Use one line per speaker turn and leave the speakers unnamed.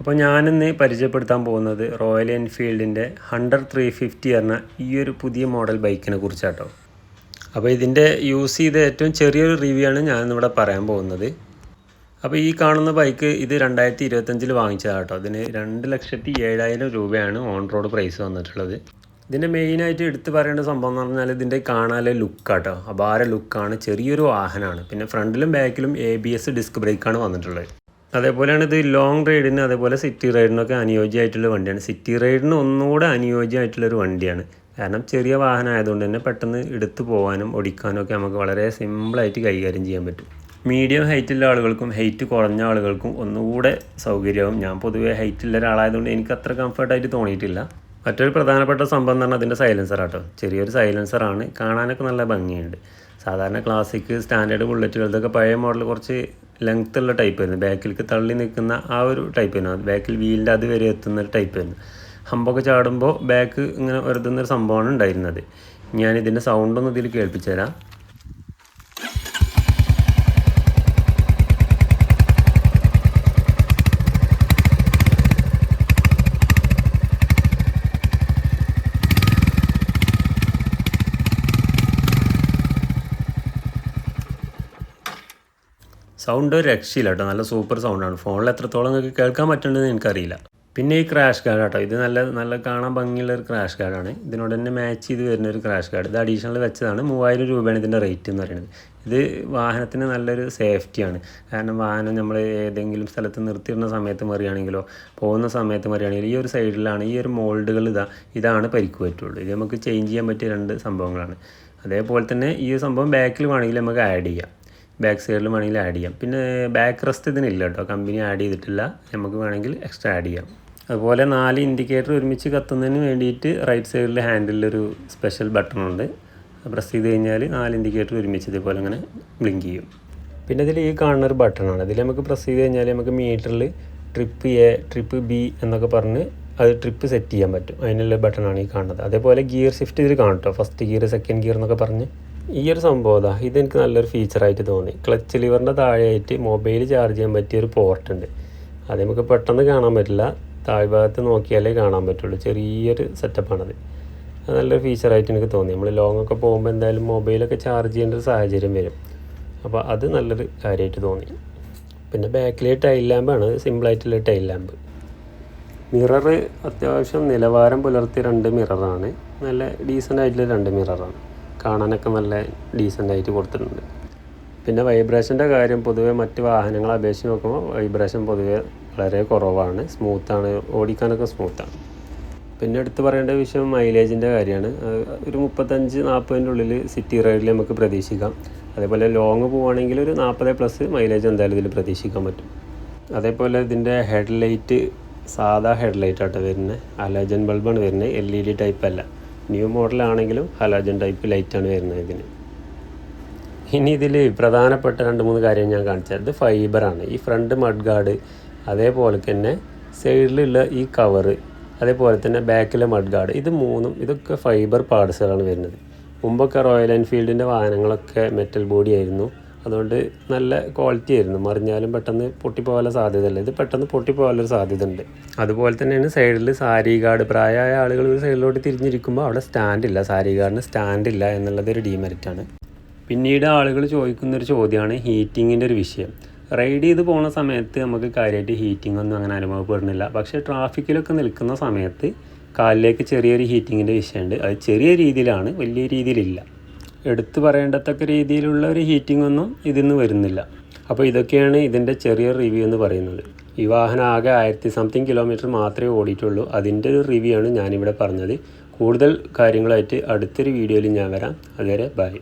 അപ്പോൾ ഞാനിന്ന് പരിചയപ്പെടുത്താൻ പോകുന്നത് റോയൽ എൻഫീൽഡിന്റെ ഹൺഡ്രഡ് ത്രീ ഫിഫ്റ്റി എന്ന ഈ ഒരു പുതിയ മോഡൽ ബൈക്കിനെ കുറിച്ചാട്ടോ. അപ്പോൾ ഇതിന്റെ യൂസ് ചെയ്ത ഏറ്റവും ചെറിയൊരു റിവ്യൂ ആണ് ഞാനിന്നിവിടെ പറയാൻ പോകുന്നത്. അപ്പോൾ ഈ കാണുന്ന ബൈക്ക് ഇത് രണ്ടായിരത്തി ഇരുപത്തഞ്ചിൽ വാങ്ങിച്ചതാണ് കേട്ടോ ഇതിന് രണ്ട് ലക്ഷത്തി ഏഴായിരം രൂപയാണ് ഓൺ റോഡ് പ്രൈസ് വന്നിട്ടുള്ളത്. ഇതിന്റെ മെയിനായിട്ട് എടുത്തു പറയേണ്ട സംഭവം എന്ന് പറഞ്ഞാൽ ഇതിന്റെ കാണാനുള്ള ലുക്കാട്ടോ അപാര ലുക്കാണ് ചെറിയൊരു വാഹനമാണ്. പിന്നെ ഫ്രണ്ടിലും ബാക്കിലും എ ബി എസ് ഡിസ്ക് ബ്രേക്കാണ് വന്നിട്ടുള്ളത്. അതേപോലെയാണ് ഇത് ലോങ് റൈഡിന് അതേപോലെ സിറ്റി റൈഡിനൊക്കെ അനുയോജ്യമായിട്ടുള്ള വണ്ടിയാണ്. സിറ്റി റൈഡിന് ഒന്നുകൂടെ അനുയോജ്യമായിട്ടുള്ളൊരു വണ്ടിയാണ്. കാരണം ചെറിയ വാഹനം ആയതുകൊണ്ട് തന്നെ പെട്ടെന്ന് എടുത്തു പോകാനും ഓടിക്കാനും ഒക്കെ നമുക്ക് വളരെ സിമ്പിളായിട്ട് കൈകാര്യം ചെയ്യാൻ പറ്റും. മീഡിയം ഹൈറ്റുള്ള ആളുകൾക്കും ഹൈറ്റ് കുറഞ്ഞ ആളുകൾക്കും ഒന്നുകൂടെ സൗകര്യവും. ഞാൻ പൊതുവേ ഹൈറ്റുള്ള ഒരാളായതുകൊണ്ട് എനിക്ക് അത്ര കംഫർട്ടായിട്ട് തോന്നിയിട്ടില്ല. മറ്റൊരു പ്രധാനപ്പെട്ട സംഭവം എന്ന് പറഞ്ഞാൽ അതിന്റെ സൈലൻസർ ആട്ടോ. ചെറിയൊരു സൈലൻസറാണ് കാണാനൊക്കെ നല്ല ഭംഗിയുണ്ട്. സാധാരണ ക്ലാസിക് സ്റ്റാൻഡേർഡ് ബുള്ളറ്റുകൾ ഇതൊക്കെ പഴയ മോഡൽ കുറച്ച് ലെങ്ത് ഉള്ള ടൈപ്പ് ആയിരുന്നു. ബാക്കിലേക്ക് തള്ളി നിൽക്കുന്ന ആ ഒരു ടൈപ്പ് ആയിരുന്നു. ബാക്കിൽ വീലിന്റെ അത് വരെ എത്തുന്ന ഒരു ടൈപ്പ് ആയിരുന്നു. ഹമ്പൊക്കെ ചാടുമ്പോൾ ബാക്ക് ഇങ്ങനെ വരുത്തുന്നൊരു സംഭവമാണ് ഉണ്ടായിരുന്നത്. ഞാൻ ഇതിന്റെ സൗണ്ടൊന്നും ഇതിൽ കേൾപ്പിച്ചു തരാം. സൗണ്ട് ഒരു രക്ഷയില്ല കേട്ടോ. നല്ല സൂപ്പർ സൗണ്ടാണ് ഫോണിൽ എത്രത്തോളം നിങ്ങൾക്ക് കേൾക്കാൻ പറ്റുന്നുണ്ടെന്ന് എനിക്കറിയില്ല. പിന്നെ ഈ ക്രാഷ് കാർഡ് കേട്ടോ. ഇത് നല്ല നല്ല കാണാൻ ഭംഗിയുള്ള ഒരു ക്രാഷ് കാർഡാണ് ഇതിനോട് തന്നെ മാച്ച് ചെയ്ത് വരുന്ന ഒരു ക്രാഷ് കാർഡ് ഇത് അഡീഷണൽ വെച്ചതാണ്. മൂവായിരം രൂപയാണ് ഇതിന്റെ റേറ്റ് എന്ന് പറയുന്നത്. ഇത് വാഹനത്തിന് നല്ലൊരു സേഫ്റ്റിയാണ് കാരണം വാഹനം നമ്മൾ ഏതെങ്കിലും സ്ഥലത്ത് നിർത്തിയിടുന്ന സമയത്ത് മറിയാണെങ്കിലോ പോകുന്ന സമയത്ത് മറിയാണെങ്കിലോ ഈ ഒരു സൈഡിലാണ് ഈ ഒരു മോൾഡുകൾ ഇതാ ഇതാണ് പരിക്ക് പറ്റുള്ളൂ. ഇത് നമുക്ക് ചേഞ്ച് ചെയ്യാൻ പറ്റിയ രണ്ട് സംഭവങ്ങളാണ്. അതേപോലെ തന്നെ ഈ സംഭവം ബാക്കിൽ വേണമെങ്കിൽ നമുക്ക് ആഡ് ചെയ്യാം. ബാക്ക് സൈഡിൽ വേണമെങ്കിൽ ആഡ് ചെയ്യാം. പിന്നെ ബാക്ക് റെസ്റ്റ് ഇതിനില്ല കേട്ടോ കമ്പനി ആഡ് ചെയ്തിട്ടില്ല. നമുക്ക് വേണമെങ്കിൽ എക്സ്ട്രാ ആഡ് ചെയ്യാം. അതുപോലെ നാല് ഇൻഡിക്കേറ്റർ ഒരുമിച്ച് കത്തുന്നതിന് വേണ്ടിയിട്ട് റൈറ്റ് സൈഡിൽ ഹാൻഡിലൊരു സ്പെഷ്യൽ ബട്ടൺ ഉണ്ട്. പ്രസ് ചെയ്ത് കഴിഞ്ഞാൽ നാല് ഇൻഡിക്കേറ്റർ ഒരുമിച്ച് ഇതേപോലെ അങ്ങനെ ബ്ലിങ്ക് ചെയ്യും. പിന്നെ ഇതിൽ ഈ കാണുന്ന ഒരു ബട്ടണാണ് ഇതിൽ നമുക്ക് പ്രസ് ചെയ്ത് കഴിഞ്ഞാൽ നമുക്ക് മീറ്ററിൽ ട്രിപ്പ് എ ട്രിപ്പ് ബി എന്നൊക്കെ പറഞ്ഞ് അത് ട്രിപ്പ് സെറ്റ് ചെയ്യാൻ പറ്റും. അതിനുള്ള ബട്ടണാണ് ഈ കാണുന്നത്. അതേപോലെ ഗിയർ ഷിഫ്റ്റ് ഇതിൽ കാണട്ടോ ഫസ്റ്റ് ഗിയർ സെക്കൻഡ് ഗിയർ എന്നൊക്കെ പറഞ്ഞ് ഈ ഒരു സംഭവം ഇതാ ഇതെനിക്ക് നല്ലൊരു ഫീച്ചറായിട്ട് തോന്നി. ക്ലച്ച് ലിവറിന്റെ താഴെയായിട്ട് മൊബൈൽ ചാർജ് ചെയ്യാൻ പറ്റിയ ഒരു പോർട്ട് ഉണ്ട്. അത് നമുക്ക് പെട്ടെന്ന് കാണാൻ പറ്റില്ല. താഴ്ഭാഗത്ത് നോക്കിയാലേ കാണാൻ പറ്റുള്ളൂ. ചെറിയൊരു സെറ്റപ്പാണത് അത് നല്ലൊരു ഫീച്ചറായിട്ട് എനിക്ക് തോന്നി. നമ്മൾ ലോങ് ഒക്കെ പോകുമ്പോൾ എന്തായാലും മൊബൈലൊക്കെ ചാർജ് ചെയ്യേണ്ട ഒരു സാഹചര്യം വരും. അപ്പോൾ അത് നല്ലൊരു കാര്യമായിട്ട് തോന്നി. പിന്നെ ബാക്കിലെ ടൈൽ ലാമ്പാണ് സിമ്പിളായിട്ടുള്ള ടൈൽ ലാമ്പ് മിറർ അത്യാവശ്യം നിലവാരം പുലർത്തിയ രണ്ട് മിററാണ് നല്ല ഡീസന്റ് ആയിട്ടുള്ള രണ്ട് മിററാണ് കാണാനൊക്കെ നല്ല ഡീസന്റ് ആയിട്ട് കൊടുത്തിട്ടുണ്ട്. പിന്നെ വൈബ്രേഷന്റെ കാര്യം പൊതുവേ മറ്റ് വാഹനങ്ങളെ അപേക്ഷിച്ച് നോക്കുമ്പോൾ വൈബ്രേഷൻ പൊതുവേ വളരെ കുറവാണ്. സ്മൂത്താണ് ഓടിക്കാനൊക്കെ സ്മൂത്താണ് പിന്നെ എടുത്ത് പറയേണ്ട വിഷയം മൈലേജിന്റെ കാര്യമാണ്. ഒരു മുപ്പത്തഞ്ച് നാൽപ്പതിന്റെ ഉള്ളിൽ സിറ്റി റൈഡിൽ നമുക്ക് പ്രതീക്ഷിക്കാം. അതേപോലെ ലോങ് പോവുകയാണെങ്കിൽ ഒരു നാൽപ്പത് പ്ലസ് മൈലേജ് എന്തായാലും ഇതിൽ പ്രതീക്ഷിക്കാൻ പറ്റും. അതേപോലെ ഇതിന്റെ ഹെഡ് ലൈറ്റ് സാധാ ഹെഡ് ലൈറ്റ് ആട്ടോ വരുന്നത്. അലജൻ ബൾബാണ് വരുന്നത്. എൽ ഇ ഡി ടൈപ്പ് അല്ല. ന്യൂ മോഡലാണെങ്കിലും ഹലോജൻ ടൈപ്പ് ലൈറ്റാണ് വരുന്നത് ഇതിന്. ഇനി ഇതിൽ പ്രധാനപ്പെട്ട രണ്ട് മൂന്ന് കാര്യം ഞാൻ കാണിച്ചത് ഇത് ഫൈബറാണ് ഈ ഫ്രണ്ട് മഡ് ഗാർഡ് അതേപോലെ തന്നെ സൈഡിലുള്ള ഈ കവറ് അതേപോലെ തന്നെ ബാക്കിലെ മഡ് ഗാർഡ് ഇത് മൂന്നും ഇതൊക്കെ ഫൈബർ പാർട്സുകളാണ് വരുന്നത്. മുമ്പൊക്കെ റോയൽ എൻഫീൽഡിന്റെ വാഹനങ്ങളൊക്കെ മെറ്റൽ ബോഡി ആയിരുന്നു. അതുകൊണ്ട് നല്ല ക്വാളിറ്റി ആയിരുന്നു. മറിഞ്ഞാലും പെട്ടെന്ന് പൊട്ടിപ്പോകാനുള്ള സാധ്യതയല്ല. ഇത് പെട്ടെന്ന് പൊട്ടിപ്പോകാനുള്ളൊരു സാധ്യത ഉണ്ട് അതുപോലെ തന്നെയാണ് സൈഡിൽ സാരി ഗാർഡ്. പ്രായമായ ആളുകൾ ഒരു സൈഡിലോട്ട് തിരിഞ്ഞിരിക്കുമ്പോൾ അവിടെ സ്റ്റാൻഡില്ല സാരി ഗാർഡിന് സ്റ്റാൻഡില്ല എന്നുള്ളത് ഒരു ഡീമെറിറ്റാണ് പിന്നീട് ആളുകൾ ചോദിക്കുന്ന ഒരു ചോദ്യമാണ് ഹീറ്റിങ്ങിന്റെ ഒരു വിഷയം. റൈഡ് ചെയ്ത് പോകുന്ന സമയത്ത് നമുക്ക് കാര്യമായിട്ട് ഹീറ്റിംഗ് ഒന്നും അങ്ങനെ അനുഭവപ്പെടുന്നില്ല പക്ഷേ ട്രാഫിക്കിലൊക്കെ നിൽക്കുന്ന സമയത്ത് കാലിലേക്ക് ചെറിയൊരു ഹീറ്റിങ്ങിന്റെ വിഷയമുണ്ട്. അത് ചെറിയ രീതിയിലാണ് വലിയ രീതിയിലില്ല. എടുത്തു പറയേണ്ടത്തക്ക രീതിയിലുള്ള ഒരു ഹീറ്റിംഗ് ഒന്നും ഇതിൽ നിന്ന് വരുന്നില്ല. അപ്പോൾ ഇതൊക്കെയാണ് ഇതിന്റെ ചെറിയ റിവ്യൂ എന്ന് പറയുന്നത്. ഈ വാഹനം ആകെ ആയിരത്തി സംതിങ് കിലോമീറ്റർ മാത്രമേ ഓടിയിട്ടുള്ളൂ. അതിന്റെ ഒരു റിവ്യൂ ആണ് ഞാനിവിടെ പറഞ്ഞത്. കൂടുതൽ കാര്യങ്ങളായിട്ട് അടുത്തൊരു വീഡിയോയിൽ ഞാൻ വരാം. അതുവരെ ബൈ